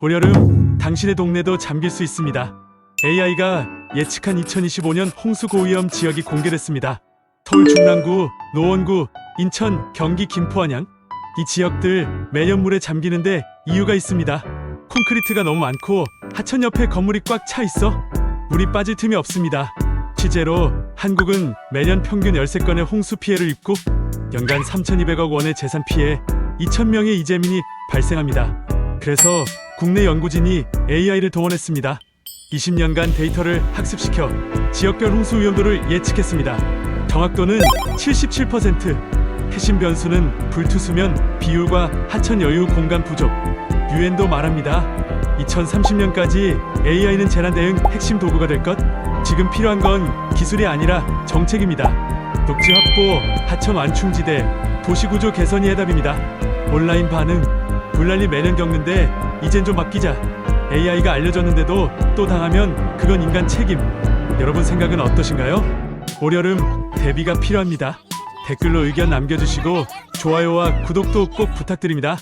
올여름 당신의 동네도 잠길 수 있습니다. AI가 예측한 2025년 홍수 고위험 지역이 공개됐습니다. 서울 중랑구, 노원구, 인천, 경기 김포 안양 이 지역들 매년 물에 잠기는데 이유가 있습니다. 콘크리트가 너무 많고 하천 옆에 건물이 꽉 차 있어 물이 빠질 틈이 없습니다. 실제로 한국은 매년 평균 13건의 홍수 피해를 입고 연간 3,200억 원의 재산 피해 2,000명의 이재민이 발생합니다. 그래서 국내 연구진이 AI를 동원했습니다. 20년간 데이터를 학습시켜 지역별 홍수 위험도를 예측했습니다. 정확도는 77%, 핵심 변수는 불투수면 비율과 하천 여유 공간 부족, 유엔도 말합니다. 2030년까지 AI는 재난 대응 핵심 도구가 될 것. 지금 필요한 건 기술이 아니라 정책입니다. 녹지 확보, 하천 완충지대, 도시구조 개선이 해답입니다. 온라인 반응, 물난리 매년 겪는데 이젠 좀 맡기자. AI가 알려줬는데도 또 당하면 그건 인간 책임. 여러분 생각은 어떠신가요? 올여름 대비가 필요합니다. 댓글로 의견 남겨주시고 좋아요와 구독도 꼭 부탁드립니다.